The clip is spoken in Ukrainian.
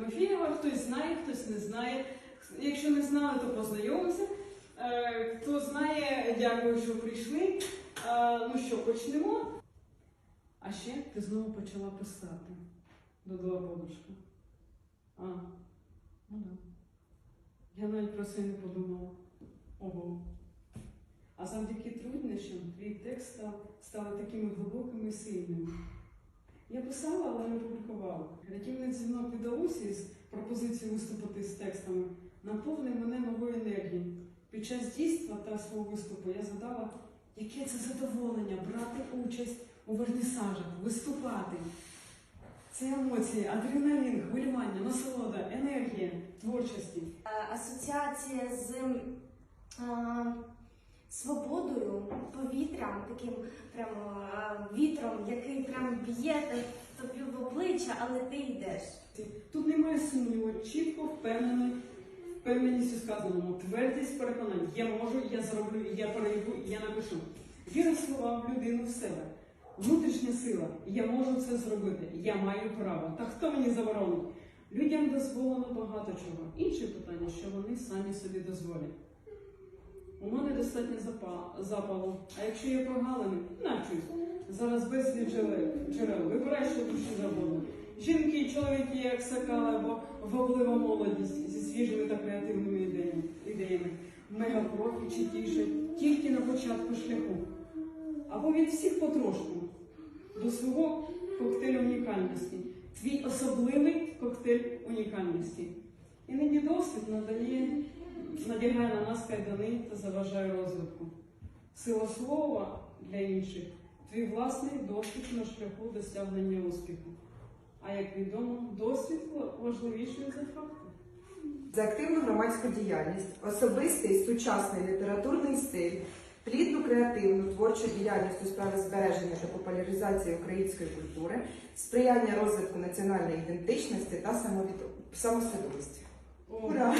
Тимофієва. Хтось знає, хтось не знає. Якщо не знали, то познайомимося. Е, Хто знає, дякую, що прийшли. Е, Ну що, почнемо. А ще ти знову почала писати. Додала бабушка. А, ну да. Я навіть про це не подумала. Ого. А завдяки труднощам твій текст став, такими глибокими і сильними. Я писала, але не публікувала. Мене дзвінок від Алусі з пропозицією виступити з текстами, наповнив мене новою енергією. Під час дійства та свого виступу я згадала, яке це задоволення брати участь у вернісажах, виступати. Це емоції, адреналін, хвилювання, насолода, енергія, творчості. Асоціація з е, свободою, повітрям, таким прямо е, вітром, який прям б'є тобі в обличчя, але ти йдеш. Тут немає сумніву, чітко впевнений, впевненістю сказаному, твердість переконань. Я можу, я зроблю, я перейду, я напишу. Віра слова в людину в себе. Внутрішня сила. Я можу це зробити. Я маю право. Та хто мені заборонить? Людям дозволено багато чого. Інше питання, що вони самі собі дозволять. Достатньо запалу, а якщо є прогалини, навчусь. Зараз безліч джерел. Вибирай, що душі завгодно. Жінки і чоловіки, як сакали, або воблива молодість зі свіжими та креативними ідеями, мегапрофі чи тіше, тільки на початку шляху. Або від всіх потрошку до свого коктейлю унікальності. Твій особливий коктейль унікальності. Іноді досвід надає, надягає на нас кайдани та заважає розвитку. Сила слова для інших твій власний досвід на шляху досягнення успіху. А як відомо, досвід важливіший за факти. За активну громадську діяльність, особистий сучасний літературний стиль, плідну креативну творчу діяльність у справі збереження та популяризації української культури, сприяння розвитку національної ідентичності та самосвідомості. Ура!